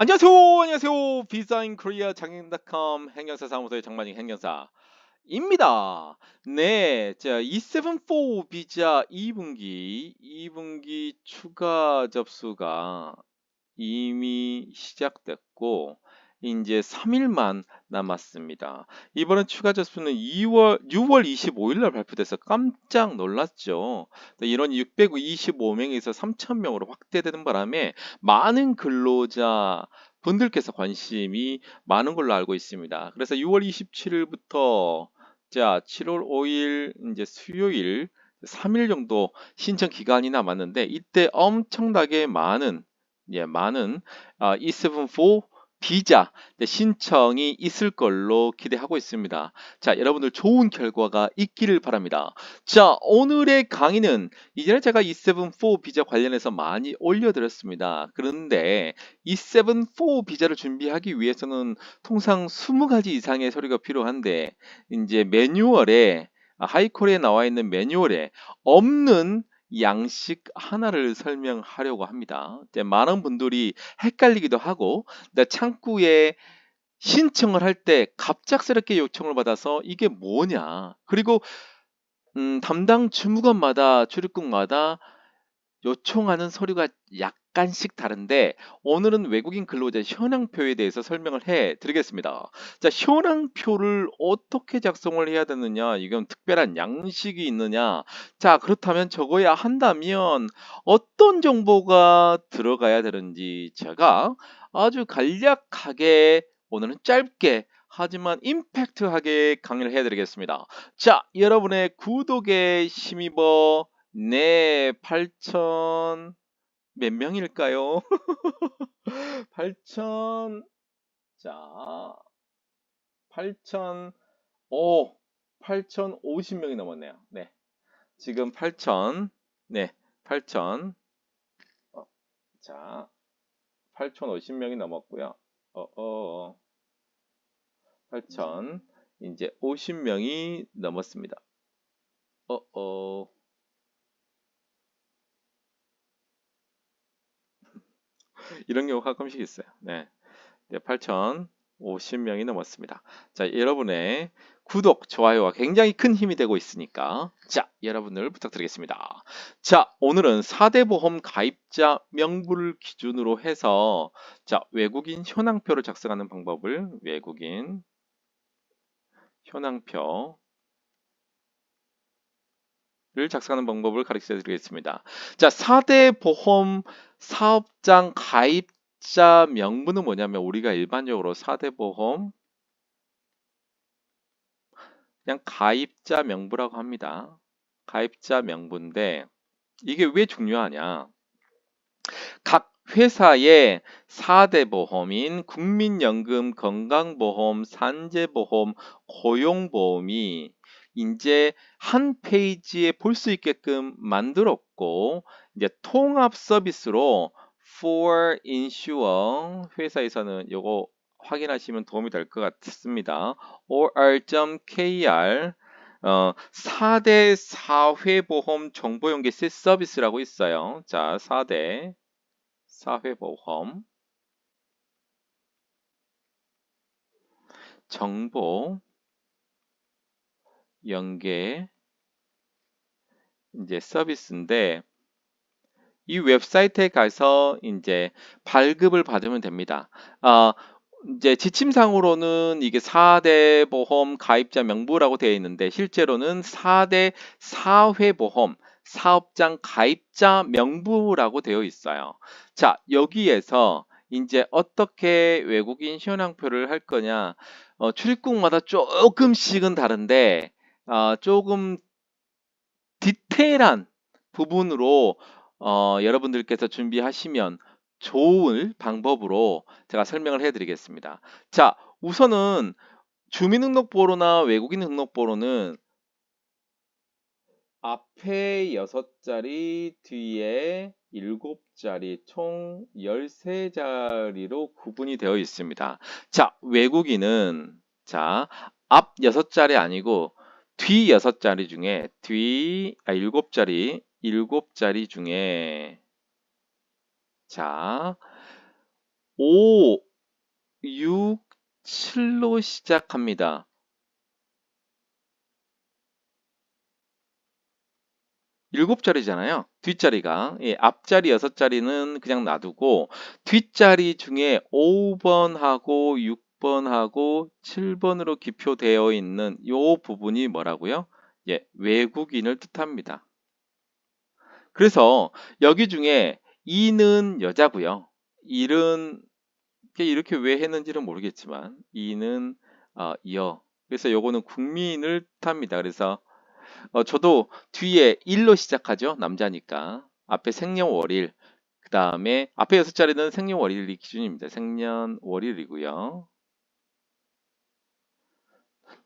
안녕하세요. 안녕하세요. 비사인 코리아 장인닷컴 행정사 사무소의 장만익 행정사입니다. 네, 자, 274 비자 2분기 2분기 추가 접수가 이미 시작됐고 이제 3일만 남았습니다. 이번에 추가 접수는 2월 6월 25일 날 발표돼서 깜짝 놀랐죠. 이런 625명에서 3,000명으로 확대되는 바람에 많은 근로자 분들께서 관심이 많은 걸로 알고 있습니다. 그래서 6월 27일부터 자 7월 5일 이제 수요일 3일 정도 신청 기간이 남았는데 이때 엄청나게 많은 예, 많은 아, E74 비자 네, 신청이 있을 걸로 기대하고 있습니다. 자, 여러분들 좋은 결과가 있기를 바랍니다. 자, 오늘의 강의는 이전에 제가 E74 비자 관련해서 많이 올려드렸습니다. 그런데 E74 비자를 준비하기 위해서는 통상 20가지 이상의 서류가 필요한데 이제 매뉴얼에 하이콜에 나와 있는 매뉴얼에 없는 양식 하나를 설명하려고 합니다. 많은 분들이 헷갈리기도 하고 창구에 신청을 할 때 갑작스럽게 요청을 받아서 이게 뭐냐 그리고 음, 담당 주무관마다 출입국마다 요청하는 서류가 약간씩 다른데 오늘은 외국인 근로자 현황표에 대해서 설명을 해 드리겠습니다. 자, 현황표를 어떻게 작성을 해야 되느냐? 이건 특별한 양식이 있느냐? 자, 그렇다면 적어야 한다면 어떤 정보가 들어가야 되는지 제가 아주 간략하게 오늘은 짧게 하지만 임팩트하게 강의를 해 드리겠습니다. 자, 여러분의 구독에 힘입어 네, 8천 몇 명일까요? 8천 자, 8천 오, 8,050명이 넘었네요. 네. 지금 8천 네, 8천 어, 자, 8,050명이 넘었고요. 어, 어, 8천 이제 50명이 넘었습니다. 어, 어. 이런 경우가 가끔씩 있어요. 네. 네 8,050명이 넘었습니다. 자, 여러분의 구독, 좋아요가 굉장히 큰 힘이 되고 있으니까 자, 여러분을 부탁드리겠습니다. 자, 오늘은 4대 보험 가입자 명부를 기준으로 해서 자, 외국인 현황표를 작성하는 방법을 외국인 현황표 를 작성하는 방법을 가르쳐 드리겠습니다. 자, 4대 보험 사업장 가입자 명부는 뭐냐면 우리가 일반적으로 4대 보험 그냥 가입자 명부라고 합니다. 가입자 명부인데 이게 왜 중요하냐? 각 회사의 4대 보험인 국민연금, 건강보험, 산재보험, 고용보험이 이제 한 페이지에 볼 수 있게끔 만들었고 이제 통합 서비스로 for insure 회사에서는 요거 확인하시면 도움이 될 것 같습니다. or.kr 어, 4대 사회보험 정보연계 서비스라고 있어요. 자, 4대 사회보험 정보 연계 이제 서비스인데 이 웹사이트에 가서 이제 발급을 받으면 됩니다. 어, 이제 지침상으로는 이게 4대 보험 가입자 명부라고 되어 있는데 실제로는 4대 사회보험 사업장 가입자 명부라고 되어 있어요. 자, 여기에서 이제 어떻게 외국인 현황표를 할 거냐 어, 출입국마다 조금씩은 다른데 어, 조금 디테일한 부분으로 어, 여러분들께서 준비하시면 좋은 방법으로 제가 설명을 해드리겠습니다. 자, 우선은 주민등록번호나 외국인 등록번호는 앞에 6자리, 뒤에 7자리, 총 13자리로 구분이 되어 있습니다. 자, 외국인은 자, 앞 6자리 아니고 뒤 여섯 자리 중에 뒤 아, 일곱 자리 일곱 자리 중에 자 5, 6, 7로 시작합니다. 일곱 자리잖아요. 뒷자리가. 예, 앞자리 여섯 자리는 그냥 놔두고 뒷자리 중에 5번하고 6 번하고 7번으로 기표되어 있는 이 부분이 뭐라고요? 예, 외국인을 뜻합니다. 그래서 여기 중에 2는 여자고요. 1은 이렇게 왜 했는지는 모르겠지만 2는 어, 여. 그래서 요거는 국민을 뜻합니다. 그래서 어, 저도 뒤에 1로 시작하죠. 남자니까. 앞에 생년월일. 그 다음에 앞에 여섯 자리는 생년월일이 기준입니다. 생년월일이고요.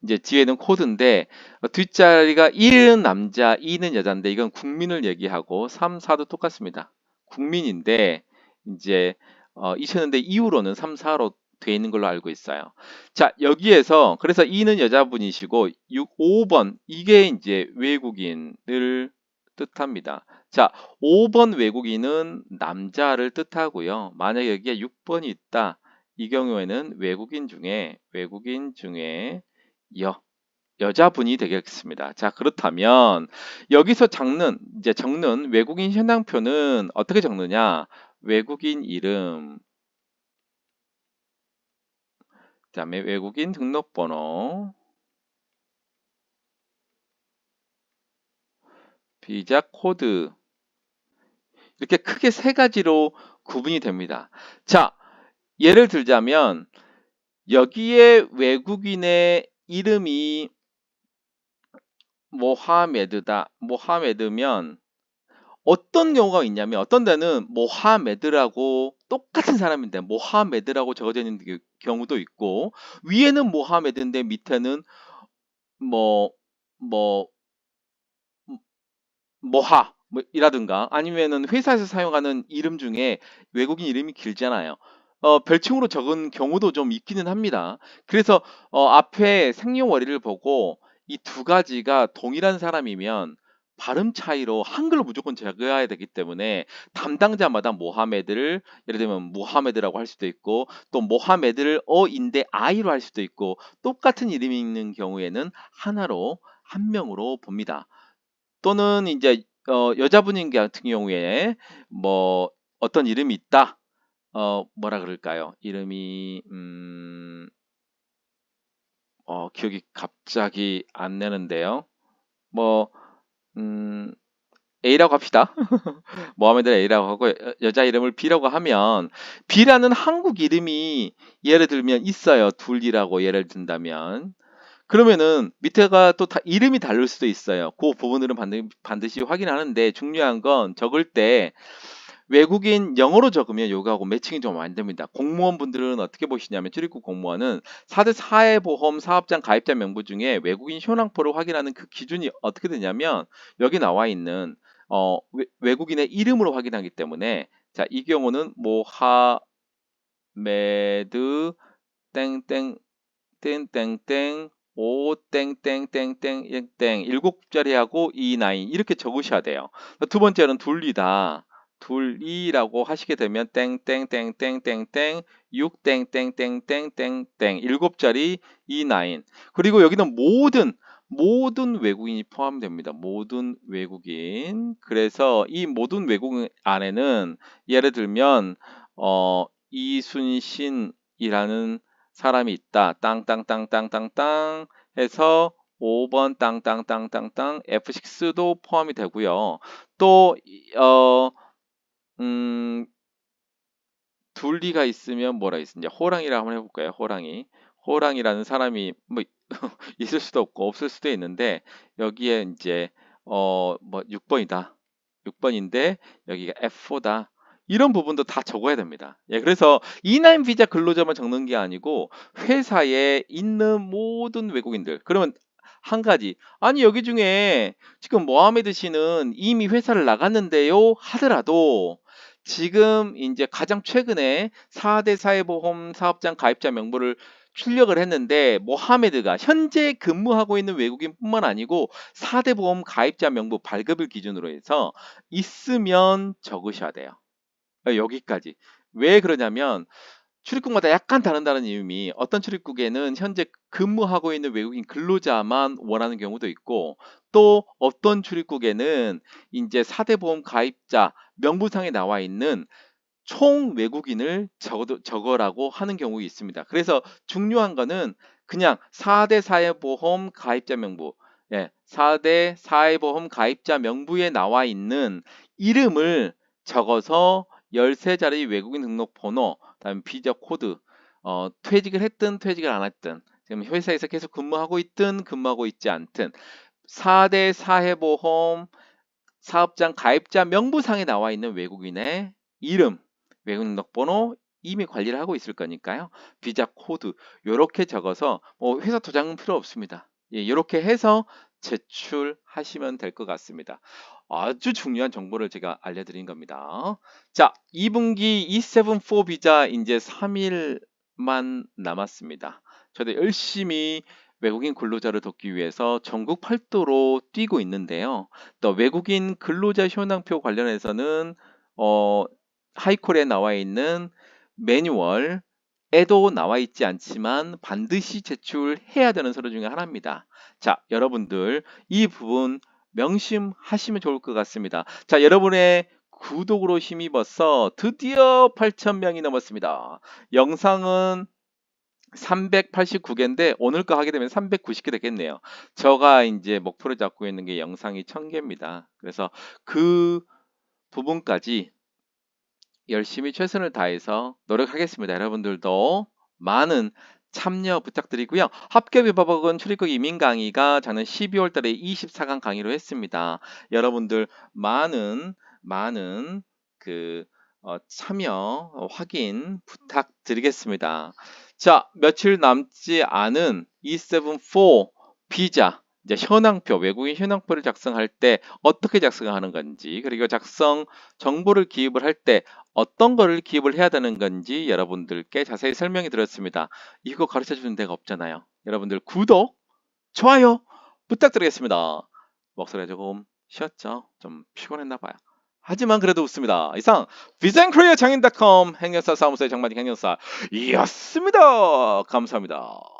이제 뒤에는 코드인데 어, 뒷자리가 1은 남자, 2는 여자인데 이건 국민을 얘기하고 3, 4도 똑같습니다. 국민인데 이제 어, 2000년대 이후로는 3, 4로 돼 있는 걸로 알고 있어요. 자, 여기에서 그래서 2는 여자분이시고 6, 5번 이게 이제 외국인을 뜻합니다. 자, 5번 외국인은 남자를 뜻하고요. 만약 여기에 6번이 있다. 이 경우에는 외국인 중에 외국인 중에 여 여자분이 되겠습니다. 자, 그렇다면 여기서 적는 이제 적는 외국인 현황표는 어떻게 적느냐? 외국인 이름 그 다음에 외국인 등록번호 비자 코드 이렇게 크게 세 가지로 구분이 됩니다. 자, 예를 들자면 여기에 외국인의 이름이 모하메드다. 모하메드면 어떤 경우가 있냐면 어떤 데는 모하메드라고 똑같은 사람인데 모하메드라고 적어져 있는 경우도 있고 위에는 모하메드인데 밑에는 뭐 뭐 모하 뭐 이라든가 아니면은 회사에서 사용하는 이름 중에 외국인 이름이 길잖아요. 어, 별칭으로 적은 경우도 좀 있기는 합니다. 그래서 어, 앞에 생년월일을 보고 이 두 가지가 동일한 사람이면 발음 차이로 한글로 무조건 적어야 되기 때문에 담당자마다 모하메드를 예를 들면 무하메드라고 할 수도 있고 또 모하메드를 어인데 아이로 할 수도 있고 똑같은 이름이 있는 경우에는 하나로 한 명으로 봅니다. 또는 이제 어, 여자분인 같은 경우에 뭐 어떤 이름이 있다. 어, 뭐라 그럴까요? 이름이 음, 어, 기억이 갑자기 안 나는데요. 뭐 음, A라고 합시다. 모하메드를 A라고 하고 여, 자 이름을 B라고 하면 B라는 한국 이름이 예를 들면 있어요. 둘이라고 예를 든다면 그러면은 밑에가 또 다 이름이 다를 수도 있어요. 그 부분들은 반드시 확인하는데 중요한 건 적을 때 외국인 영어로 적으면 요거하고 매칭이 좀 안 됩니다. 공무원 분들은 어떻게 보시냐면 출입국 공무원은 4대 사회보험 사업장 가입자 명부 중에 외국인 현황표를 확인하는 그 기준이 어떻게 되냐면 여기 나와 있는 어, 외, 국인의 이름으로 확인하기 때문에 자, 이 경우는 모하메드 땡땡 땡땡땡 오 땡땡땡땡땡 일곱 자리하고 이 나인 이렇게 적으셔야 돼요. 두 번째는 둘리다. 둘이라고 하시게 되면 땡땡땡땡땡땡 6땡땡땡땡땡땡 일곱 자리 이9 그리고 여기는 모든 모든 외국인이 포함됩니다. 모든 외국인. 그래서 이 모든 외국인 안에는 예를 들면 어 이순신이라는 사람이 있다. 땅땅땅땅땅땅 해서 5번 땅땅땅땅땅 F6도 포함이 되고요. 또 어, 음, 둘리가 있으면 뭐라 있습니다. 호랑이라 한번 해볼까요? 호랑이. 호랑이라는 사람이 뭐 있을 수도 없고 없을 수도 있는데 여기에 이제 어 뭐 6번이다. 6번인데 여기가 F4다. 이런 부분도 다 적어야 됩니다. 예, 그래서 E9 비자 근로자만 적는 게 아니고 회사에 있는 모든 외국인들 그러면 한 가지 아니 여기 중에 지금 모하메드 씨는 이미 회사를 나갔는데요 하더라도 지금 이제 가장 최근에 4대 사회보험 사업장 가입자 명부를 출력을 했는데 모하메드가 현재 근무하고 있는 외국인뿐만 아니고 4대 보험 가입자 명부 발급을 기준으로 해서 있으면 적으셔야 돼요. 여기까지. 왜 그러냐면 출입국마다 약간 다른다는 의미. 어떤 출입국에는 현재 근무하고 있는 외국인 근로자만 원하는 경우도 있고 또 어떤 출입국에는 이제 4대 보험 가입자 명부상에 나와 있는 총 외국인을 적어, 적어라고 하는 경우 있습니다. 그래서 중요한 거는 그냥 4대 사회보험 가입자 명부, 예, 4대 사회보험 가입자 명부에 나와 있는 이름을 적어서 13자리 외국인 등록번호, 다음 비자 코드, 어, 퇴직을 했든 퇴직을 안 했든, 지금 회사에서 계속 근무하고 있든 근무하고 있지 않든 4대 사회보험 사업장 가입자 명부상에 나와 있는 외국인의 이름, 외국인 등록번호 이미 관리를 하고 있을 거니까요. 비자 코드 이렇게 적어서 뭐 회사 도장은 필요 없습니다. 예, 이렇게 해서 제출하시면 될 것 같습니다. 아주 중요한 정보를 제가 알려드린 겁니다. 자, 2분기 274 비자 이제 3일만 남았습니다. 저도 열심히 외국인 근로자를 돕기 위해서 전국 팔도로 뛰고 있는데요. 또 외국인 근로자 현황표 관련해서는 어, 하이콜에 나와 있는 매뉴얼 에도 나와 있지 않지만 반드시 제출해야 되는 서류 중에 하나입니다. 자, 여러분들 이 부분 명심하시면 좋을 것 같습니다. 자, 여러분의 구독으로 힘입어서 드디어 8,000명이 넘었습니다. 영상은 389개인데 오늘 거 하게 되면 390개 되겠네요. 제가 이제 목표를 잡고 있는 게 영상이 1000개입니다. 그래서 그 부분까지 열심히 최선을 다해서 노력하겠습니다. 여러분들도 많은 참여 부탁드리고요. 합격의 법학은 출입국 이민 강의가 작년 12월 달에 24강 강의로 했습니다. 여러분들 많은 많은 그 어, 참여 어, 확인 부탁드리겠습니다. 자, 며칠 남지 않은 274 비자 이제 현황표, 외국인 현황표를 작성할 때 어떻게 작성하는 건지, 그리고 작성 정보를 기입을 할 때 어떤 거를 기입을 해야 되는 건지 여러분들께 자세히 설명해 드렸습니다. 이거 가르쳐 주는 데가 없잖아요. 여러분들 구독, 좋아요 부탁드리겠습니다. 목소리가 조금 쉬었죠? 좀 피곤했나 봐요. 하지만 그래도 웃습니다. 이상 비전코리아 장인닷컴 행정사 사무소의 장만직 행정사였습니다. 감사합니다.